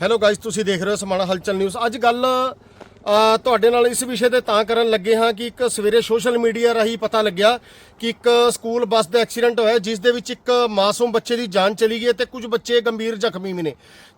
Hello guys ਤੁਸੀਂ ਦੇਖ ਰਹੇ ਹੋ ਸਮਾਣਾ ਹਲਚਲ ਨਿਊਜ਼ ਅੱਜ ਗੱਲ ਤੁਹਾਡੇ ਨਾਲ ਇਸ ਵਿਸ਼ੇ ਤੇ ਤਾਂ ਕਰਨ ਲੱਗੇ ਹਾਂ ਕਿ ਇੱਕ ਸਵੇਰੇ ਸੋਸ਼ਲ ਮੀਡੀਆ ਰਾਹੀਂ ਪਤਾ ਲੱਗਿਆ ਕਿ ਇੱਕ ਸਕੂਲ ਬੱਸ ਦਾ ਐਕਸੀਡੈਂਟ ਹੋਇਆ, ਜਿਸ ਦੇ ਵਿੱਚ ਇੱਕ ਮਾਸੂਮ ਬੱਚੇ ਦੀ ਜਾਨ ਚਲੀ ਗਈ ਤੇ ਕੁਝ ਬੱਚੇ ਗੰਭੀਰ ਜ਼ਖਮੀ ਵੀ ਨੇ।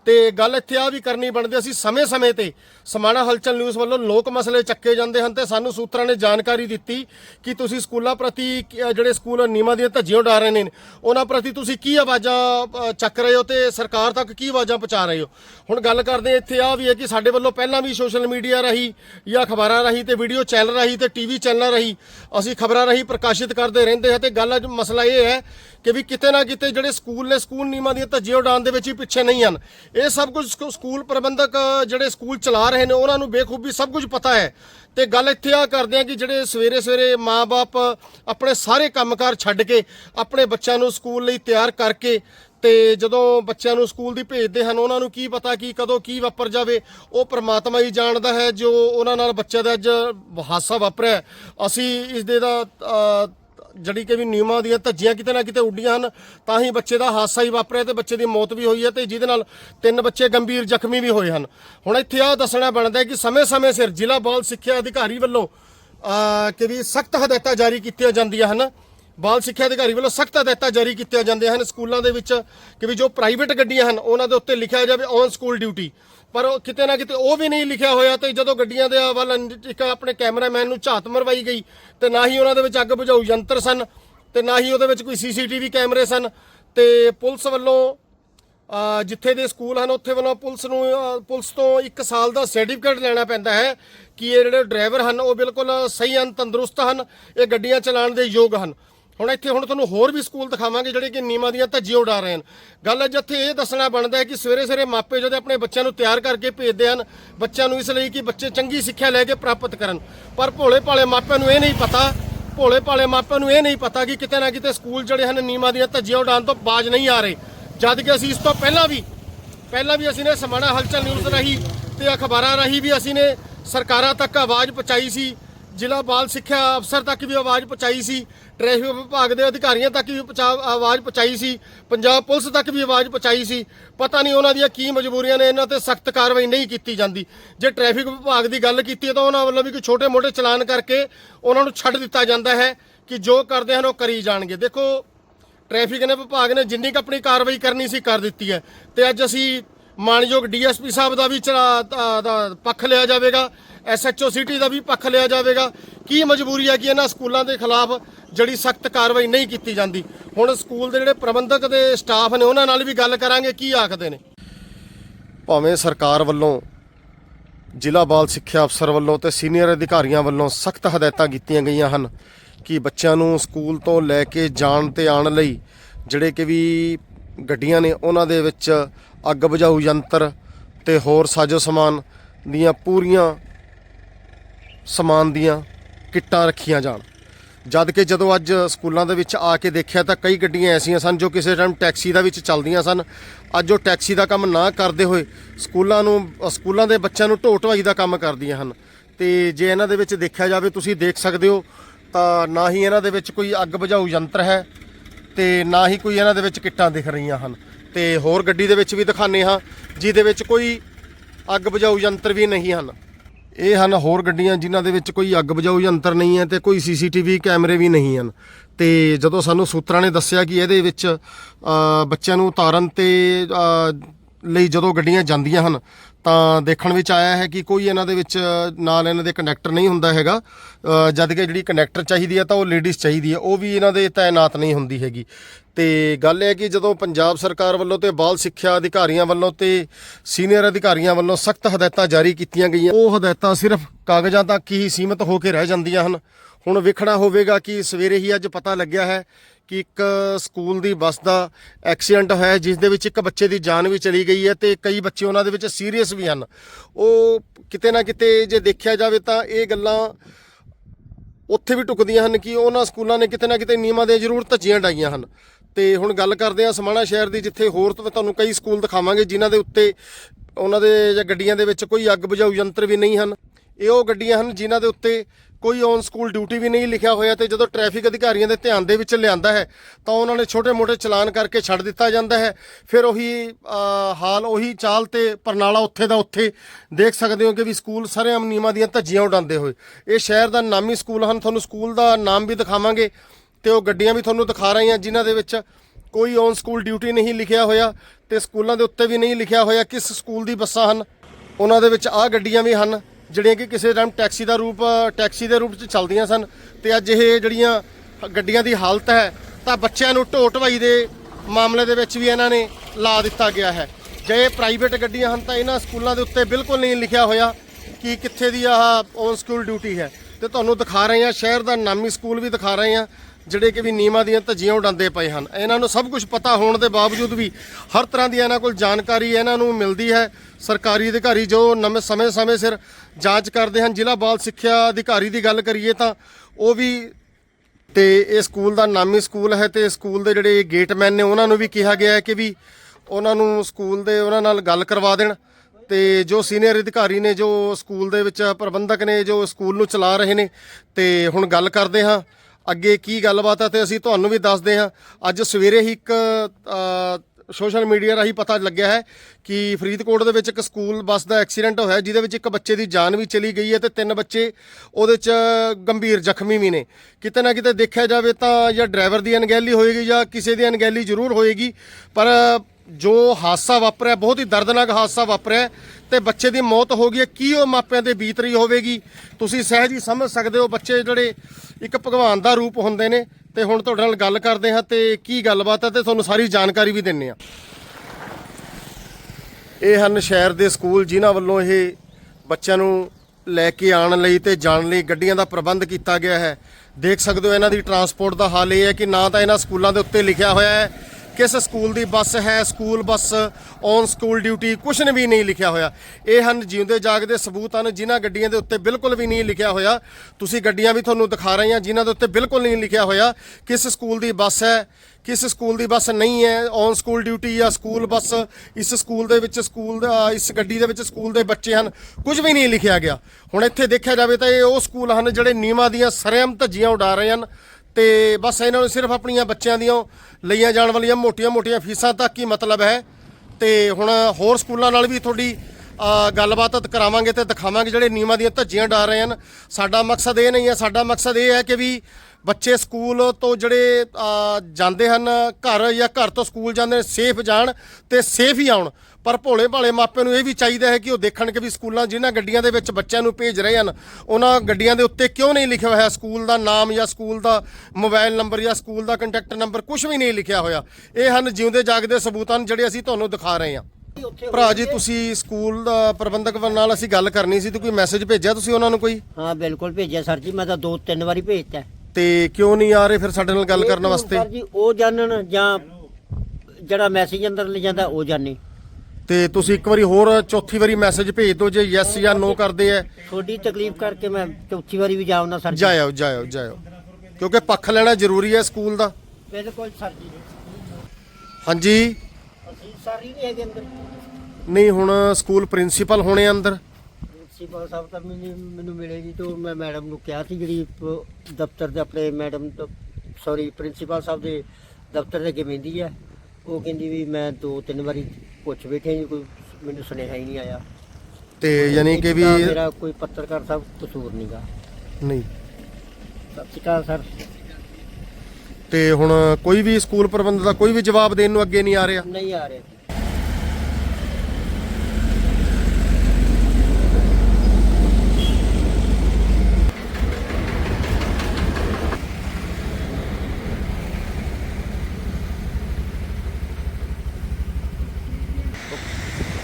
ਤੇ ਗੱਲ ਇੱਥੇ ਆ ਵੀ ਕਰਨੀ ਬਣਦੀ, ਅਸੀਂ ਸਮੇਂ-ਸਮੇਂ ਤੇ ਸਮਾਣਾ ਹਲਚਲ ਨਿਊਜ਼ ਵੱਲੋਂ ਲੋਕ ਮਸਲੇ ਚੱਕੇ ਜਾਂਦੇ ਹਨ ਤੇ ਸਾਨੂੰ ਸੂਤਰਾਂ ਨੇ ਜਾਣਕਾਰੀ ਦਿੱਤੀ ਕਿ ਤੁਸੀਂ ਸਕੂਲਾਂ ਪ੍ਰਤੀ ਜਿਹੜੇ ਸਕੂਲ ਨਿਯਮਾਂ ਦੀਆਂ ਧੱਜੀਆਂ ਉਡਾ ਰਹੇ ਨੇ, ਉਹਨਾਂ ਪ੍ਰਤੀ ਤੁਸੀਂ ਕੀ ਆਵਾਜ਼ਾਂ ਚੱਕ ਰਹੇ ਹੋ ਤੇ ਸਰਕਾਰ ਤੱਕ ਕੀ ਆਵਾਜ਼ਾਂ ਪਹੁੰਚਾ ਰਹੇ ਹੋ? ਹੁਣ ਗੱਲ ਕਰਦੇ ਇੱਥੇ ਆ ਵੀ ਹੈ ਕਿ ਸਾਡੇ ਵੱਲੋਂ ਪਹਿਲਾਂ ਵੀ ਸੋਸ਼ਲ ਮੀਡੀਆ ਰਾਹੀਂ ਜਾਂ ਅਖਬਾਰਾਂ ਰਾਹੀਂ ਤੇ ਵੀਡੀਓ ਚੈਨਲ ਰਾਹੀਂ ਤੇ ਟੀਵੀ ਚੈਨਲਾਂ ਰਾਹੀਂ, ਅਸੀਂ ਖਬਰਾਂ ਰਾਹੀਂ ਪ੍ਰਕਾਸ਼ਿਤ ਕਰਦੇ ਰਹਿੰਦੇ ਹਾਂ ਤੇ ਗੱਲ ਅੱਜ ਮਸਲਾ ਇਹ ਹੈ ਕਿ ਵੀ ਕਿਤੇ ਨਾ ਕਿਤੇ ਜਿਹੜੇ ਸਕੂਲ ਨੇ, ਸਕੂਲ ਨਿਯਮਾਂ ਦੀਆਂ ਧੱਜੀਆਂ ਉਡਾਉਣ ਦੇ ਵਿੱਚ ਹੀ ਪਿੱਛੇ ਨਹੀਂ ਹਨ। ਇਹ ਸਭ ਕੁਝ ਸਕੂਲ ਪ੍ਰਬੰਧਕ ਜਿਹੜੇ ਸਕੂਲ ਚਲਾ ਰਹੇ ਨੇ, ਉਹਨਾਂ ਨੂੰ ਬੇਖੂਬੀ ਸਭ ਕੁਝ ਪਤਾ ਹੈ। ਤੇ ਗੱਲ ਇੱਥੇ ਆ ਕਰਦੇ ਆ ਕਿ ਜਿਹੜੇ ਸਵੇਰੇ ਸਵੇਰੇ ਮਾਪੇ ਆਪਣੇ ਸਾਰੇ ਕੰਮਕਾਰ ਛੱਡ ਕੇ, ਆਪਣੇ ਬੱਚਿਆਂ ਨੂੰ ਸਕੂਲ ਲਈ ਤਿਆਰ ਕਰਕੇ ਤੇ ਜਦੋਂ ਬੱਚਿਆਂ ਨੂੰ ਸਕੂਲ ਦੀ ਭੇਜਦੇ ਹਨ, ਉਹਨਾਂ ਨੂੰ ਕੀ ਪਤਾ ਕਿ ਕਦੋਂ ਕੀ ਵਾਪਰ ਜਾਵੇ? ਉਹ ਪ੍ਰਮਾਤਮਾ ਹੀ ਜਾਣਦਾ ਹੈ ਜੋ ਉਹਨਾਂ ਨਾਲ ਬੱਚਿਆਂ ਦਾ ਅੱਜ ਹਾਦਸਾ ਵਾਪਰਿਆ ਅਸੀਂ ਇਸ ਦੇ ਦਾ ਜਿਹੜੀ ਕਿ ਵੀ ਨਿਯਮਾਂ ਦੀਆਂ ਧੱਜੀਆਂ ਕਿਤੇ ਨਾ ਕਿਤੇ ਉੱਡੀਆਂ ਹਨ, ਤਾਂ ਹੀ ਬੱਚੇ ਦਾ ਹਾਦਸਾ ਹੀ ਵਾਪਰਿਆ ਤੇ ਬੱਚੇ ਦੀ ਮੌਤ ਵੀ ਹੋਈ ਹੈ ਤੇ ਜਿਹਦੇ ਨਾਲ ਤਿੰਨ ਬੱਚੇ ਗੰਭੀਰ ਜ਼ਖਮੀ ਵੀ ਹੋਏ ਹਨ। ਹੁਣ ਇੱਥੇ ਆਹ ਦੱਸਣਾ ਬਣਦਾ ਕਿ ਸਮੇਂ-ਸਮੇਂ ਸਿਰ ਜ਼ਿਲ੍ਹਾ ਬਾਲ ਸਿੱਖਿਆ ਅਧਿਕਾਰੀ ਵੱਲੋਂ ਕਿ ਵੀ ਸਖਤ ਹਦਾਇਤਾਂ ਜਾਰੀ ਕੀਤੀਆਂ ਜਾਂਦੀਆਂ ਹਨ। ਬਾਲ ਸਿੱਖਿਆ ਅਧਿਕਾਰੀ ਵੱਲੋਂ ਸਖਤ ਹਦਾਇਤਾਂ ਜਾਰੀ ਕੀਤੀਆਂ ਜਾਂਦੀਆਂ ਹਨ। ਸਕੂਲਾਂ ਦੇ ਵਿੱਚ ਕਿ ਵੀ ਜੋ ਪ੍ਰਾਈਵੇਟ ਗੱਡੀਆਂ ਹਨ, ਉਹਨਾਂ ਦੇ ਉੱਤੇ ਲਿਖਿਆ ਜਾਵੇ ਔਨ ਸਕੂਲ ਡਿਊਟੀ। ਪਰ ਉਹ ਕਿਤੇ ਨਾ ਕਿਤੇ ਉਹ ਵੀ ਨਹੀਂ ਲਿਖਿਆ ਹੋਇਆ ਤੇ ਜਦੋਂ ਗੱਡੀਆਂ ਦੇ ਵੱਲ ਇੱਕ ਆਪਣੇ ਕੈਮਰਾਮੈਨ ਨੂੰ ਝਾਤ ਮਰਵਾਈ ਗਈ, ਤੇ ਨਾ ਹੀ ਉਹਨਾਂ ਦੇ ਵਿੱਚ ਅੱਗ ਬੁਝਾਊ ਯੰਤਰ ਸਨ, ਤੇ ਨਾ ਹੀ ਉਹਦੇ ਵਿੱਚ ਕੋਈ ਸੀਸੀਟੀਵੀ ਕੈਮਰੇ ਸਨ। ਤੇ ਪੁਲਿਸ ਵੱਲੋਂ ਜਿੱਥੇ ਦੇ ਸਕੂਲ ਹਨ, ਉੱਥੇ ਵੱਲੋਂ ਪੁਲਿਸ ਨੂੰ ਪੁਲਿਸ ਤੋਂ 1 ਸਾਲ ਦਾ ਸਰਟੀਫਿਕੇਟ ਲੈਣਾ ਪੈਂਦਾ ਹੈ ਕਿ ਇਹ ਜਿਹੜੇ ਡਰਾਈਵਰ ਹਨ, ਉਹ ਬਿਲਕੁਲ ਸਹੀ ਹਨ, ਤੰਦਰੁਸਤ ਹਨ, ਇਹ ਗੱਡੀਆਂ ਚਲਾਉਣ ਦੇ ਯੋਗ ਹਨ। ਹੁਣ ਇੱਥੇ ਹੁਣ ਤੁਹਾਨੂੰ ਹੋਰ ਵੀ ਸਕੂਲ ਦਿਖਾਵਾਂਗੇ ਜਿਹੜੇ ਕਿ ਨਿਯਮਾਂ ਦੀਆਂ ਧੱਜੀਆਂ ਉਡਾ ਰਹੇ ਹਨ। ਗੱਲ ਜਿੱਥੇ ਇਹ ਦੱਸਣਾ ਬਣਦਾ ਹੈ ਕਿ ਸਵੇਰੇ ਸਵੇਰੇ ਮਾਪੇ ਜਦੋਂ ਆਪਣੇ ਬੱਚਿਆਂ ਨੂੰ ਤਿਆਰ ਕਰਕੇ ਭੇਜਦੇ ਹਨ, ਬੱਚਿਆਂ ਨੂੰ ਇਸ ਲਈ ਕਿ ਬੱਚੇ ਚੰਗੀ ਸਿੱਖਿਆ ਲੈ ਕੇ ਪ੍ਰਾਪਤ ਕਰਨ। ਪਰ ਭੋਲੇ ਭਾਲੇ ਮਾਪਿਆਂ ਨੂੰ ਇਹ ਨਹੀਂ ਪਤਾ, ਭੋਲੇ ਭਾਲੇ ਮਾਪਿਆਂ ਨੂੰ ਇਹ ਨਹੀਂ ਪਤਾ ਕਿ ਕਿਤੇ ਨਾ ਕਿਤੇ ਸਕੂਲ ਜਿਹੜੇ ਹਨ ਨਿਯਮਾਂ ਦੀਆਂ ਧੱਜੀਆਂ ਉਡਾਉਣ ਤੋਂ ਬਾਜ ਨਹੀਂ ਆ ਰਹੇ। ਜਦ ਕਿ ਅਸੀਂ ਇਸ ਤੋਂ ਪਹਿਲਾਂ ਵੀ ਪਹਿਲਾਂ ਵੀ ਅਸੀਂ ਨੇ ਸਮਾਣਾ ਹਲਚਲ ਨਿਊਜ਼ ਰਾਹੀਂ ਤੇ ਅਖਬਾਰਾਂ ਰਾਹੀਂ ਵੀ ਅਸੀਂ ਨੇ ਸਰਕਾਰਾਂ ਤੱਕ ਆਵਾਜ਼ ਪਹੁੰਚਾਈ ਸੀ ਜ਼ਿਲ੍ਹਾ ਬਾਲ ਸਿੱਖਿਆ ਅਫਸਰ ਤੱਕ ਵੀ ਆਵਾਜ਼ ਪਹੁੰਚਾਈ ਸੀ, ਟ੍ਰੈਫਿਕ ਵਿਭਾਗ ਦੇ ਅਧਿਕਾਰੀਆਂ ਤੱਕ ਵੀ ਪਹੁੰਚਾ- ਆਵਾਜ਼ ਪਹੁੰਚਾਈ ਸੀ, ਪੰਜਾਬ ਪੁਲਿਸ ਤੱਕ ਵੀ ਆਵਾਜ਼ ਪਹੁੰਚਾਈ ਸੀ। ਪਤਾ ਨਹੀਂ ਉਹਨਾਂ ਦੀਆਂ ਕੀ ਮਜਬੂਰੀਆਂ ਨੇ, ਇਹਨਾਂ ਤੇ ਸਖਤ ਕਾਰਵਾਈ ਨਹੀਂ ਕੀਤੀ ਜਾਂਦੀ। ਜੇ ਟ੍ਰੈਫਿਕ ਵਿਭਾਗ ਦੀ ਗੱਲ ਕੀਤੀ ਹੈ ਤਾਂ ਉਹਨਾਂ ਵੱਲੋਂ ਵੀ ਕੋਈ ਛੋਟੇ-ਮੋਟੇ ਚਲਾਨ ਕਰਕੇ ਉਹਨਾਂ ਨੂੰ ਛੱਡ ਦਿੱਤਾ ਜਾਂਦਾ ਹੈ ਕਿ ਜੋ ਕਰਦੇ ਹਨ ਉਹ ਕਰੀ ਜਾਣਗੇ। ਦੇਖੋ, ਟ੍ਰੈਫਿਕ ਨੇ, ਵਿਭਾਗ ਨੇ ਜਿੰਨੀ ਕੁ ਆਪਣੀ ਕਾਰਵਾਈ ਕਰਨੀ ਸੀ, ਕਰ ਦਿੱਤੀ ਹੈ। ਤੇ ਅੱਜ ਅਸੀਂ ਮਾਨਯੋਗ ਡੀਐਸਪੀ ਸਾਹਿਬ ਦਾ ਵੀ ਚਲਾ- ਪੱਖ ਲਿਆ ਜਾਵੇਗਾ, ਐਸਐਚਓ ਸਿਟੀ ਦਾ ਵੀ ਪੱਖ ਲਿਆ ਜਾਵੇਗਾ। ਕੀ ਮਜਬੂਰੀ ਹੈ ਕਿ ਇਹਨਾਂ ਸਕੂਲਾਂ ਦੇ ਖਿਲਾਫ ਜਿਹੜੀ ਸਖਤ ਕਾਰਵਾਈ ਨਹੀਂ ਕੀਤੀ ਜਾਂਦੀ? ਹੁਣ ਸਕੂਲ ਦੇ ਜਿਹੜੇ ਪ੍ਰਬੰਧਕ ਦੇ ਸਟਾਫ ਨੇ, ਉਹਨਾਂ ਨਾਲ ਵੀ ਗੱਲ ਕਰਾਂਗੇ, ਕੀ ਆਖਦੇ ਨੇ? ਭਾਵੇਂ ਸਰਕਾਰ ਵੱਲੋਂ, ਜ਼ਿਲ੍ਹਾ ਬਾਲ ਸਿੱਖਿਆ ਅਫਸਰ ਵੱਲੋਂ ਤੇ ਸੀਨੀਅਰ ਅਧਿਕਾਰੀਆਂ ਵੱਲੋਂ ਸਖਤ ਹਦਾਇਤਾਂ ਕੀਤੀਆਂ ਗਈਆਂ ਹਨ ਕਿ ਬੱਚਿਆਂ ਨੂੰ ਸਕੂਲ ਤੋਂ ਲੈ ਕੇ ਜਾਣ ਤੇ ਆਉਣ ਲਈ ਜਿਹੜੇ ਕਿ ਵੀ ਗੱਡੀਆਂ ਨੇ, ਉਹਨਾਂ ਦੇ ਵਿੱਚ ਅੱਗ ਬੁਝਾਊ ਯੰਤਰ ਤੇ ਹੋਰ ਸਾਜੋ ਸਮਾਨ ਦੀਆਂ ਪੂਰੀਆਂ ਸਮਾਨ ਦੀਆਂ ਕਿੱਟਾਂ ਰੱਖੀਆਂ ਜਾਣ। ਜਦ ਕਿ ਜਦੋਂ ਅੱਜ ਸਕੂਲਾਂ ਦੇ ਵਿੱਚ ਆ ਕੇ ਦੇਖਿਆ ਤਾਂ ਕਈ ਗੱਡੀਆਂ ਐਸੀਆਂ ਸਨ ਜੋ ਕਿਸੇ ਟਾਈਮ ਟੈਕਸੀ ਦਾ ਵਿੱਚ ਚੱਲਦੀਆਂ ਸਨ। ਅੱਜ ਉਹ ਟੈਕਸੀ ਦਾ ਕੰਮ ਨਾ ਕਰਦੇ ਹੋਏ ਸਕੂਲਾਂ ਨੂੰ, ਸਕੂਲਾਂ ਦੇ ਬੱਚਿਆਂ ਨੂੰ ਢੋ ਢਵਾਈ ਦਾ ਕੰਮ ਕਰਦੀਆਂ ਹਨ। ਤੇ ਜੇ ਇਹਨਾਂ ਦੇ ਵਿੱਚ ਦੇਖਿਆ ਜਾਵੇ, ਤੁਸੀਂ ਦੇਖ ਸਕਦੇ ਹੋ, ਤਾਂ ਨਾ ਹੀ ਇਹਨਾਂ ਦੇ ਵਿੱਚ ਕੋਈ ਅੱਗ ਬੁਝਾਊ ਯੰਤਰ ਹੈ ਤੇ ਨਾ ਹੀ ਕੋਈ ਇਹਨਾਂ ਦੇ ਵਿੱਚ ਕਿੱਟਾਂ ਦਿਖ ਰਹੀਆਂ ਹਨ। ਤੇ ਹੋਰ ਗੱਡੀ ਦੇ ਵਿੱਚ ਵੀ ਦਿਖਾਣੇ ਹਾਂ, ਜਿਹਦੇ ਵਿੱਚ ਕੋਈ ਅੱਗ ਬੁਝਾਊ ਯੰਤਰ ਵੀ ਨਹੀਂ ਹਨ। ਇਹ ਹਨ ਹੋਰ ਗੱਡੀਆਂ ਜਿਨ੍ਹਾਂ ਦੇ ਵਿੱਚ ਕੋਈ ਅੱਗ ਬੁਝਾਊ ਯੰਤਰ ਨਹੀਂ ਹੈ ਤੇ ਕੋਈ ਸੀਸੀਟੀਵੀ ਕੈਮਰੇ ਵੀ ਨਹੀਂ ਹਨ। ਤੇ ਜਦੋਂ ਸਾਨੂੰ ਸੂਤਰਾਂ ਨੇ ਦੱਸਿਆ ਕਿ ਇਹਦੇ ਵਿੱਚ ਬੱਚਿਆਂ ਨੂੰ ਉਤਾਰਨ ਤੇ ਲਈ ਜਦੋਂ ਗੱਡੀਆਂ ਜਾਂਦੀਆਂ ਹਨ ਤਾਂ ਦੇਖਣ ਵਿੱਚ ਆਇਆ ਹੈ ਕਿ ਕੋਈ ਇਹਨਾਂ ਦੇ ਵਿੱਚ ਨਾਲ ਇਹਨਾਂ ਦੇ ਕੰਡਕਟਰ ਨਹੀਂ ਹੁੰਦਾ ਹੈਗਾ। ਅ, ਜਦ ਕਿ ਜਿਹੜੀ ਕੰਡਕਟਰ ਚਾਹੀਦੀ ਹੈ ਤਾਂ ਉਹ ਲੇਡੀਜ਼ ਚਾਹੀਦੀ ਹੈ ਉਹ ਵੀ ਇਹਨਾਂ ਦੇ ਤਾਇਨਾਤ ਨਹੀਂ ਹੁੰਦੀ ਹੈਗੀ। ਤੇ ਗੱਲ ਇਹ ਹੈ ਕਿ ਜਦੋਂ ਪੰਜਾਬ ਸਰਕਾਰ ਵੱਲੋਂ ਤੇ ਬਾਲ ਸਿੱਖਿਆ ਅਧਿਕਾਰੀਆਂ ਵੱਲੋਂ ਤੇ ਸੀਨੀਅਰ ਅਧਿਕਾਰੀਆਂ ਵੱਲੋਂ ਸਖਤ ਹਦਾਇਤਾਂ ਜਾਰੀ ਕੀਤੀਆਂ ਗਈਆਂ ਉਹ ਹਦਾਇਤਾਂ ਸਿਰਫ ਕਾਗਜ਼ਾਂ ਤੱਕ ਹੀ ਸੀਮਿਤ ਹੋ ਕੇ ਰਹਿ ਜਾਂਦੀਆਂ ਹਨ। ਹੁਣ ਵੇਖਣਾ ਹੋਵੇਗਾ ਕਿ ਸਵੇਰੇ ਹੀ ਅੱਜ ਪਤਾ ਲੱਗਿਆ ਹੈ ਕਿ ਇੱਕ ਸਕੂਲ ਦੀ ਬੱਸ ਦਾ ਐਕਸੀਡੈਂਟ ਹੋਇਆ ਜਿਸ ਦੇ ਵਿੱਚ ਇੱਕ ਬੱਚੇ ਦੀ ਜਾਨ ਵੀ ਚਲੀ ਗਈ ਹੈ ਤੇ ਕਈ ਬੱਚੇ ਉਹਨਾਂ ਦੇ ਵਿੱਚ ਸੀਰੀਅਸ ਵੀ ਹਨ। ਉਹ ਕਿਤੇ ਨਾ ਕਿਤੇ ਜੇ ਦੇਖਿਆ ਜਾਵੇ ਤਾਂ ਇਹ ਗੱਲਾਂ ਉੱਥੇ ਵੀ ਟੁਕਦੀਆਂ ਹਨ ਕਿ ਉਹਨਾਂ ਸਕੂਲਾਂ ਨੇ ਕਿਤੇ ਨਾ ਕਿਤੇ ਨਿਯਮਾਂ ਦੇ ਜ਼ਰੂਰ ਧੱਜੀਆਂ ਡਾਈਆਂ ਹਨ। ਤੇ ਹੁਣ ਗੱਲ ਕਰਦੇ ਹਾਂ ਸਮਾਣਾ ਸ਼ਹਿਰ ਦੀ, ਜਿੱਥੇ ਹੋਰ ਤੁਹਾਨੂੰ ਕਈ ਸਕੂਲ ਦਿਖਾਵਾਂਗੇ, ਜਿਨ੍ਹਾਂ ਦੇ ਉੱਤੇ ਉਹਨਾਂ ਦੇ ਜਾਂ ਗੱਡੀਆਂ ਦੇ ਵਿੱਚ ਕੋਈ ਅੱਗ ਬੁਝਾਊ ਯੰਤਰ ਵੀ ਨਹੀਂ ਹਨ। ਇਹ ਉਹ ਗੱਡੀਆਂ ਹਨ ਜਿਨ੍ਹਾਂ ਦੇ ਉੱਤੇ ਕੋਈ ਔਨ ਸਕੂਲ ਡਿਊਟੀ ਵੀ ਨਹੀਂ ਲਿਖਿਆ ਹੋਇਆ ਤੇ ਜਦੋਂ ਟ੍ਰੈਫਿਕ ਅਧਿਕਾਰੀਆਂ ਦੇ ਧਿਆਨ ਦੇ ਵਿੱਚ ਲਿਆਂਦਾ ਹੈ, ਤਾਂ ਉਹਨਾਂ ਨੇ ਛੋਟੇ-ਮੋਟੇ ਚਲਾਨ ਕਰਕੇ ਛੱਡ ਦਿੱਤਾ ਜਾਂਦਾ ਹੈ। ਫਿਰ ਉਹੀ ਹਾਲ ਉਹੀ ਚਾਲ ਤੇ ਪਰਨਾਲਾ ਉੱਥੇ ਦਾ ਉੱਥੇ ਦੇਖ ਸਕਦੇ ਹੋ ਕਿ ਵੀ ਸਕੂਲ ਸਰੇਆਮ ਨਿਯਮਾਂ ਦੀਆਂ ਧੱਜੀਆਂ ਉਡਾਉਂਦੇ ਹੋਏ। ਇਹ ਸ਼ਹਿਰ ਦਾ ਨਾਮੀ ਸਕੂਲ ਹਨ, ਤੁਹਾਨੂੰ ਸਕੂਲ ਦਾ ਨਾਮ ਵੀ ਦਿਖਾਵਾਂਗੇ ਤੇ ਉਹ ਗੱਡੀਆਂ ਵੀ ਤੁਹਾਨੂੰ ਦਿਖਾ ਰਹੀਆਂ ਜਿਨ੍ਹਾਂ ਦੇ ਵਿੱਚ ਕੋਈ ਔਨ ਸਕੂਲ ਡਿਊਟੀ ਨਹੀਂ ਲਿਖਿਆ ਹੋਇਆ ਤੇ ਸਕੂਲਾਂ ਦੇ ਉੱਤੇ ਵੀ ਨਹੀਂ ਲਿਖਿਆ ਹੋਇਆ। ਕਿਸ ਸਕੂਲ ਦੀ ਬੱਸਾਂ ਹਨ? ਉਹਨਾਂ ਦੇ ਵਿੱਚ ਆਹ ਗੱਡੀਆਂ ਵੀ ਹਨ। ਜਿਹੜੀਆਂ ਕਿ ਕਿਸੇ ਟਾਈਮ ਟੈਕਸੀ ਦਾ ਰੂਪ ਟੈਕਸੀ ਦੇ ਰੂਪ 'ਚ ਚੱਲਦੀਆਂ ਸਨ ਤੇ ਅੱਜ ਇਹ ਜਿਹੜੀਆਂ ਗੱਡੀਆਂ ਦੀ ਹਾਲਤ ਹੈ, ਤਾਂ ਬੱਚਿਆਂ ਨੂੰ ਢੋ ਢਵਾਈ ਦੇ ਮਾਮਲੇ ਦੇ ਵਿੱਚ ਵੀ ਇਹਨਾਂ ਨੇ ਲਾ ਦਿੱਤਾ ਗਿਆ ਹੈ। ਜੇ ਇਹ ਪ੍ਰਾਈਵੇਟ ਗੱਡੀਆਂ ਹਨ, ਤਾਂ ਇਹਨਾਂ ਸਕੂਲਾਂ ਦੇ ਉੱਤੇ ਬਿਲਕੁਲ ਨਹੀਂ ਲਿਖਿਆ ਹੋਇਆ ਕਿ ਕਿੱਥੇ ਦੀ ਆਹ ਔਨ ਸਕੂਲ ਡਿਊਟੀ ਹੈ। ਤੇ ਤੁਹਾਨੂੰ ਦਿਖਾ ਰਹੇ ਹਾਂ, ਸ਼ਹਿਰ ਦਾ ਨਾਮੀ ਸਕੂਲ ਵੀ ਦਿਖਾ ਰਹੇ ਹਾਂ। ਜਿਹੜੇ ਕਿ ਵੀ ਨਿਯਮਾਂ ਦੀਆਂ ਧੱਜੀਆਂ ਉਡਾਉਂਦੇ ਪਏ ਹਨ। ਇਹਨਾਂ ਨੂੰ ਸਭ ਕੁਝ ਪਤਾ ਹੋਣ ਦੇ ਬਾਵਜੂਦ ਵੀ ਹਰ ਤਰ੍ਹਾਂ ਦੀ ਇਹਨਾਂ ਕੋਲ ਜਾਣਕਾਰੀ ਇਹਨਾਂ ਨੂੰ ਮਿਲਦੀ ਹੈ। ਸਰਕਾਰੀ ਅਧਿਕਾਰੀ ਜੋ ਨਵੇਂ ਸਮੇਂ-ਸਮੇਂ ਸਿਰ ਜਾਂਚ ਕਰਦੇ ਹਨ। ਜ਼ਿਲ੍ਹਾ ਬਾਲ ਸਿੱਖਿਆ ਅਧਿਕਾਰੀ ਦੀ ਗੱਲ ਕਰੀਏ ਤਾਂ ਉਹ ਵੀ ਤੇ ਇਹ ਸਕੂਲ ਦਾ ਨਾਮੀ ਸਕੂਲ ਹੈ ਤੇ ਸਕੂਲ ਦੇ ਜਿਹੜੇ ਗੇਟਮੈਨ ਨੇ ਉਹਨਾਂ ਨੂੰ ਵੀ ਕਿਹਾ ਗਿਆ ਹੈ ਕਿ ਵੀ ਉਹਨਾਂ ਨੂੰ ਸਕੂਲ ਦੇ ਉਹਨਾਂ ਨਾਲ ਗੱਲ ਕਰਵਾ ਦੇਣ। ਤੇ ਜੋ ਸੀਨੀਅਰ ਅਧਿਕਾਰੀ ਨੇ, ਜੋ ਸਕੂਲ ਦੇ ਵਿੱਚ ਪ੍ਰਬੰਧਕ ਨੇ, ਜੋ ਸਕੂਲ ਨੂੰ ਚਲਾ ਰਹੇ ਨੇ, ਤੇ ਹੁਣ ਗੱਲ ਕਰਦੇ ਹਾਂ। ਅੱਗੇ ਕੀ ਗੱਲਬਾਤ ਹੈ ਤੇ ਅਸੀਂ ਤੁਹਾਨੂੰ ਵੀ ਦੱਸਦੇ ਹਾਂ। ਅੱਜ ਸਵੇਰੇ ਹੀ ਇੱਕ ਸੋਸ਼ਲ ਮੀਡੀਆ ਰਾਹੀਂ ਪਤਾ ਲੱਗਿਆ ਹੈ ਕਿ ਫਰੀਦਕੋਟ ਦੇ ਵਿੱਚ ਇੱਕ ਸਕੂਲ ਬੱਸ ਦਾ ਐਕਸੀਡੈਂਟ ਹੋਇਆ, ਜਿਹਦੇ ਵਿੱਚ ਇੱਕ ਬੱਚੇ ਦੀ ਜਾਨ ਵੀ ਚਲੀ ਗਈ ਹੈ ਤੇ ਤਿੰਨ ਬੱਚੇ ਉਹਦੇ 'ਚ ਗੰਭੀਰ ਜ਼ਖਮੀ ਵੀ ਨੇ। ਕਿਤੇ ਨਾ ਕਿਤੇ ਦੇਖਿਆ ਜਾਵੇ ਤਾਂ ਜਾਂ ਡਰਾਈਵਰ ਦੀ ਅਣਗਹਿਲੀ ਹੋਏਗੀ ਜਾਂ ਕਿਸੇ ਦੀ ਅਣਗਹਿਲੀ ਜ਼ਰੂਰ ਹੋਏਗੀ, ਪਰ ਜੋ ਹਾਦਸਾ ਵਾਪਰਿਆ, ਬਹੁਤ ਹੀ ਦਰਦਨਾਕ ਹਾਦਸਾ ਵਾਪਰਿਆ ਤੇ ਬੱਚੇ ਦੀ ਮੌਤ ਹੋ ਗਈ ਹੈ। ਕੀ ਉਹ ਮਾਪਿਆਂ ਦੇ ਬੀਤ ਰਹੀ ਹੋਵੇਗੀ? ਤੁਸੀਂ ਸਹਿਜ ਹੀ ਸਮਝ ਸਕਦੇ ਹੋ, ਬੱਚੇ ਜਿਹੜੇ ਇੱਕ ਭਗਵਾਨ ਦਾ ਰੂਪ ਹੁੰਦੇ ਨੇ। ਤੇ ਹੁਣ ਤੁਹਾਡੇ ਨਾਲ ਗੱਲ ਕਰਦੇ ਹਾਂ ਤੇ ਕੀ ਗੱਲਬਾਤ ਹੈ ਤੇ ਤੁਹਾਨੂੰ ਸਾਰੀ ਜਾਣਕਾਰੀ ਵੀ ਦਿੰਨੇ ਆ ਇਹ ਹਨ ਸ਼ਹਿਰ ਦੇ ਸਕੂਲ, ਜਿਨ੍ਹਾਂ ਵੱਲੋਂ ਇਹ ਬੱਚਿਆਂ ਨੂੰ ਲੈ ਕੇ ਆਉਣ ਲਈ ਤੇ ਜਾਣ ਲਈ ਗੱਡੀਆਂ ਦਾ ਪ੍ਰਬੰਧ ਕੀਤਾ ਗਿਆ ਹੈ। ਦੇਖ ਸਕਦੇ ਹੋ ਇਹਨਾਂ ਦੀ ਟਰਾਂਸਪੋਰਟ ਦਾ ਹਾਲ ਇਹ ਹੈ ਕਿ ਨਾ ਤਾਂ ਇਹਨਾਂ ਸਕੂਲਾਂ ਦੇ ਉੱਤੇ ਲਿਖਿਆ ਹੋਇਆ ਹੈ ਕਿਸ ਸਕੂਲ ਦੀ ਬੱਸ ਹੈ, school bus on school duty ਕੁਝ ਨੇ ਵੀ ਨਹੀਂ ਲਿਖਿਆ ਹੋਇਆ। ਇਹ ਹਨ ਜਿਉਂਦੇ ਜਾਗਦੇ ਸਬੂਤ ਹਨ, ਜਿਨ੍ਹਾਂ ਗੱਡੀਆਂ ਦੇ ਉੱਤੇ ਬਿਲਕੁਲ ਵੀ ਨਹੀਂ ਲਿਖਿਆ ਹੋਇਆ। ਤੁਸੀਂ ਗੱਡੀਆਂ ਵੀ ਤੁਹਾਨੂੰ ਦਿਖਾ ਰਹੇ ਹਾਂ ਜਿਨ੍ਹਾਂ ਦੇ ਉੱਤੇ ਬਿਲਕੁਲ ਨਹੀਂ ਲਿਖਿਆ ਹੋਇਆ। ਕਿਸ ਸਕੂਲ ਦੀ ਬੱਸ ਹੈ, ਕਿਸ ਸਕੂਲ ਦੀ ਬੱਸ ਨਹੀਂ ਹੈ ਔਨ ਸਕੂਲ ਡਿਊਟੀ ਜਾਂ ਸਕੂਲ ਬੱਸ, ਇਸ ਸਕੂਲ ਦੇ ਵਿੱਚ ਸਕੂਲ ਦਾ, ਇਸ ਗੱਡੀ ਦੇ ਵਿੱਚ ਸਕੂਲ ਦੇ ਬੱਚੇ ਹਨ, ਕੁਝ ਵੀ ਨਹੀਂ ਲਿਖਿਆ ਗਿਆ। ਹੁਣ ਇੱਥੇ ਦੇਖਿਆ ਜਾਵੇ ਤਾਂ ਇਹ ਉਹ ਸਕੂਲ ਹਨ ਜਿਹੜੇ ਨਿਯਮਾਂ ਦੀਆਂ ਸਰੇਆਮ ਧੱਜੀਆਂ ਉਡਾ ਰਹੇ ਹਨ। ਤੇ ਬਸ ਇਹਨਾਂ ਨੂੰ ਸਿਰਫ ਆਪਣੀਆਂ ਬੱਚਿਆਂ ਦੀਆਂ ਲਈਆਂ ਜਾਣ ਵਾਲੀਆਂ ਮੋਟੀਆਂ-ਮੋਟੀਆਂ ਫੀਸਾਂ ਤੱਕ ਹੀ ਮਤਲਬ ਹੈ। ਤੇ ਹੁਣ ਹੋਰ ਸਕੂਲਾਂ ਨਾਲ ਵੀ ਤੁਹਾਡੀ ਗੱਲਬਾਤ ਕਰਾਵਾਂਗੇ ਤੇ ਦਿਖਾਵਾਂਗੇ ਜਿਹੜੇ ਨਿਯਮਾਂ ਦੀਆਂ ਧੱਜੀਆਂ ਡਾ ਰਹੇ ਹਨ। ਸਾਡਾ ਮਕਸਦ ਇਹ ਨਹੀਂ ਹੈ, ਸਾਡਾ ਮਕਸਦ ਇਹ ਹੈ ਕਿ ਵੀ ਬੱਚੇ ਸਕੂਲ ਤੋਂ ਜਿਹੜੇ ਜਾਂਦੇ ਹਨ, ਘਰ ਜਾਂ ਘਰ ਤੋਂ ਸਕੂਲ ਜਾਂਦੇ ਨੇ ਸੇਫ ਜਾਣ ਤੇ ਸੇਫ ਹੀ ਆਉਣ। ਪਰ ਭੋਲੇ ਭਾਲੇ ਮਾਪਿਆਂ ਨੂੰ ਇਹ ਵੀ ਚਾਹੀਦਾ ਹੈ ਕਿ ਉਹ ਦੇਖਣ ਕਿ ਵੀ ਸਕੂਲਾਂ ਜਿਨ੍ਹਾਂ ਗੱਡੀਆਂ ਦੇ ਵਿੱਚ ਬੱਚਿਆਂ ਨੂੰ ਭੇਜ ਰਹੇ ਹਨ, ਉਹਨਾਂ ਗੱਡੀਆਂ ਦੇ ਉੱਤੇ ਕਿਉਂ ਨਹੀਂ ਲਿਖਿਆ ਹੋਇਆ ਸਕੂਲ ਦਾ ਨਾਮ ਜਾਂ ਸਕੂਲ ਦਾ ਮੋਬਾਈਲ ਨੰਬਰ ਜਾਂ ਸਕੂਲ ਦਾ ਕੰਟੈਕਟ ਨੰਬਰ ਕੁਝ ਵੀ ਨਹੀਂ ਲਿਖਿਆ ਹੋਇਆ। ਇਹ ਹਨ ਜਿਉਂਦੇ ਜਾਗਦੇ ਸਬੂਤਾਂ ਹਨ ਜਿਹੜੇ ਅਸੀਂ ਤੁਹਾਨੂੰ ਦਿਖਾ ਰਹੇ ਹਾਂ। ਭਰਾ ਜੀ, ਤੁਸੀਂ ਸਕੂਲ ਦਾ ਪ੍ਰਬੰਧਕ ਨਾਲ ਅਸੀਂ ਗੱਲ ਕਰਨੀ ਸੀ, ਤੇ ਕੋਈ ਮੈਸੇਜ ਭੇਜਿਆ ਤੁਸੀਂ ਉਹਨਾਂ ਨੂੰ ਕੋਈ? ਹਾਂ, ਬਿਲਕੁਲ ਭੇਜਿਆ ਸਰ ਜੀ, ਮੈਂ ਤਾਂ ਦੋ ਤਿੰਨ ਵਾਰੀ ਭੇਜਤਾ। ਤੇ ਕਿਉਂ ਨਹੀਂ ਆ ਰਹੇ ਫਿਰ ਸਾਡੇ ਨਾਲ ਗੱਲ ਕਰਨ ਵਾਸਤੇ? ਸਰ ਜੀ ਉਹ ਜਾਣਨ ਜਾਂ ਜਿਹੜਾ ਮੈਸੇਜ ਅੰਦਰ ਲੈ ਜਾਂਦਾ ਉਹ ਜਾਣੇ। ਤੇ ਤੁਸੀਂ ਇੱਕ ਵਾਰੀ ਹੋਰ ਚੌਥੀ ਵਾਰੀ ਮੈਸੇਜ ਭੇਜ ਦਿਓ ਜੇ ਯੈਸ ਜਾਂ ਨੋ ਕਰਦੇ ਆ। ਥੋੜੀ ਤਕਲੀਫ ਕਰਕੇ ਮੈਂ ਚੌਥੀ ਵਾਰੀ ਵੀ ਜਾਉਣਾ ਸਰ ਜੀ। ਜਾਇਓ ਜਾਇਓ ਜਾਇਓ। ਕਿਉਂਕਿ ਪੱਖ ਲੈਣਾ ਜ਼ਰੂਰੀ ਹੈ ਸਕੂਲ ਦਾ। ਬਿਲਕੁਲ ਸਰ ਜੀ। ਹਾਂਜੀ? ਅਸੀਂ ਸਰ ਹੀ ਨਹੀਂ ਹੈਗੇ ਅੰਦਰ। ਨਹੀਂ ਹੁਣ ਸਕੂਲ ਪ੍ਰਿੰਸੀਪਲ ਹੋਣੇ ਅੰਦਰ। ਪ੍ਰਿੰਸੀਪਲ ਸਾਹਿਬ ਤਾਂ ਮੈਨੂੰ ਮੈਨੂੰ ਮਿਲੇ ਨਹੀਂ ਤੋਂ ਮੈਂ ਮੈਡਮ ਨੂੰ ਕਿਹਾ ਸੀ ਜਿਹੜੀ ਪ- ਦਫ਼ਤਰ ਦੇ ਆਪਣੇ ਮੈਡਮ ਸੌਰੀ ਪ੍ਰਿੰਸੀਪਲ ਸਾਹਿਬ ਦੇ ਦਫ਼ਤਰ ਦੇ ਗਮਿੰਦੀ ਹੈ। ਉਹ ਕਹਿੰਦੀ ਵੀ ਮੈਂ ਦੋ ਤਿੰਨ ਵਾਰੀ ਪੁੱਛ ਬੈਠੇ ਜੀ ਕੋਈ ਮੈਨੂੰ ਸੁਨੇਹਾ ਹੀ ਨਹੀਂ ਆਇਆ। ਤੇ ਯਾਨੀ ਕਿ ਵੀ ਮੇਰਾ ਕੋਈ ਪੱਤਰਕਾਰ ਸਾਹਿਬ ਕਸੂਰ ਨਹੀਂਗਾ ਨਹੀਂ। ਸਤਿ ਸ਼੍ਰੀ ਅਕਾਲ ਸਰ। ਤੇ ਹੁਣ ਕੋਈ ਵੀ ਸਕੂਲ ਪ੍ਰਬੰਧ ਦਾ ਕੋਈ ਵੀ ਜਵਾਬ ਦੇਣ ਨੂੰ ਅੱਗੇ ਨਹੀਂ ਆ ਰਿਹਾ? ਨਹੀਂ ਆ ਰਿਹਾ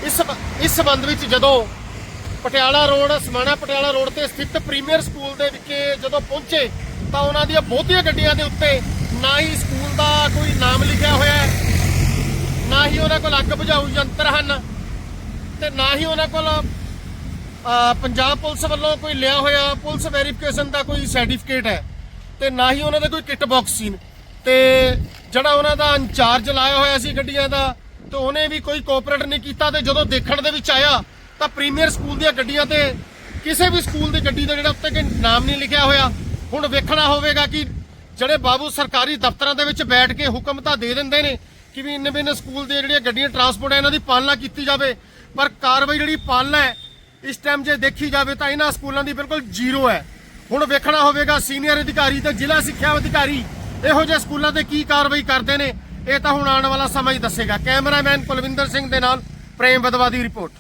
ਇਸ ਸਬ- ਇਸ ਸਬੰਧ ਵਿੱਚ ਜਦੋਂ ਪਟਿਆਲਾ ਰੋਡ, ਸਮਾਣਾ ਪਟਿਆਲਾ ਰੋਡ ਤੇ ਸਥਿਤ ਪ੍ਰੀਮੀਅਰ ਸਕੂਲ ਦੇ ਵਿਖੇ ਜਦੋਂ ਪਹੁੰਚੇ, ਤਾਂ ਉਹਨਾਂ ਦੀਆਂ ਬਹੁਤੀਆਂ ਗੱਡੀਆਂ ਦੇ ਉੱਤੇ ਨਾ ਹੀ ਸਕੂਲ ਦਾ ਕੋਈ ਨਾਮ ਲਿਖਿਆ ਹੋਇਆ ਹੈ, ਨਾ ਹੀ ਉਹਨਾਂ ਕੋਲ ਅੱਗ ਬੁਝਾਊ ਯੰਤਰ ਹਨ ਤੇ ਨਾ ਹੀ ਉਹਨਾਂ ਕੋਲ ਪੰਜਾਬ ਪੁਲਿਸ ਵੱਲੋਂ ਕੋਈ ਲਿਆ ਹੋਇਆ ਪੁਲਿਸ ਵੈਰੀਫਿਕੇਸ਼ਨ ਦਾ ਕੋਈ ਸਰਟੀਫਿਕੇਟ ਹੈ ਤੇ ਨਾ ਹੀ ਉਹਨਾਂ ਦਾ ਕੋਈ ਕਿੱਟ ਬਾਕਸ ਸੀ। ਤੇ ਜਿਹੜਾ ਉਹਨਾਂ ਦਾ ਇੰਚਾਰਜ ਲਾਇਆ ਹੋਇਆ ਸੀ ਗੱਡੀਆਂ ਦਾ ਤੇ ਉਹਨੇ ਵੀ ਕੋਈ ਕੋਆਪਰੇਟ ਨਹੀਂ ਕੀਤਾ ਤੇ ਜਦੋਂ ਦੇਖਣ ਦੇ ਵਿੱਚ ਆਇਆ ਤਾਂ ਪ੍ਰੀਮੀਅਰ ਸਕੂਲ ਦੀਆਂ ਗੱਡੀਆਂ ਤੇ ਕਿਸੇ ਵੀ ਸਕੂਲ ਦੀ ਗੱਡੀ ਦਾ ਜਿਹੜਾ ਉੱਤੇ ਕਿ ਨਾਮ ਨਹੀਂ ਲਿਖਿਆ ਹੋਇਆ। ਹੁਣ ਵੇਖਣਾ ਹੋਵੇਗਾ ਕਿ ਜਿਹੜੇ ਬਾਬੂ ਸਰਕਾਰੀ ਦਫ਼ਤਰਾਂ ਦੇ ਵਿੱਚ ਬੈਠ ਕੇ ਹੁਕਮ ਤਾਂ ਦੇ ਦਿੰਦੇ ਨੇ ਕਿ ਵੀ ਇੰਨੇ ਬਿੰਨੇ ਸਕੂਲ ਦੀਆਂ ਜਿਹੜੀਆਂ ਗੱਡੀਆਂ ਟਰਾਂਸਪੋਰਟ ਹੈ, ਇਹਨਾਂ ਦੀ ਪਾਲਣਾ ਕੀਤੀ ਜਾਵੇ। ਪਰ ਕਾਰਵਾਈ ਜਿਹੜੀ ਪਾਲਣਾ ਹੈ, ਇਸ ਟਾਈਮ ਜੇ ਦੇਖੀ ਜਾਵੇ ਤਾਂ ਇਹਨਾਂ ਸਕੂਲਾਂ ਦੀ ਬਿਲਕੁਲ ਜ਼ੀਰੋ ਹੈ। ਹੁਣ ਵੇਖਣਾ ਹੋਵੇਗਾ ਸੀਨੀਅਰ ਅਧਿਕਾਰੀ ਤੇ ਜ਼ਿਲ੍ਹਾ ਸਿੱਖਿਆ ਅਧਿਕਾਰੀ ਇਹੋ ਜਿਹੇ ਸਕੂਲਾਂ ਤੇ ਕੀ ਕਾਰਵਾਈ ਕਰਦੇ ਨੇ। ਇਹ ਤਾਂ ਹੁਣ ਆਉਣ ਵਾਲਾ ਸਮਾਂ ਹੀ ਦੱਸੇਗਾ। ਕੈਮਰਾਮੈਨ ਕੁਲਵਿੰਦਰ ਸਿੰਘ ਦੇ ਨਾਲ ਪ੍ਰੇਮ ਬਦਵਾ ਦੀ ਰਿਪੋਰਟ।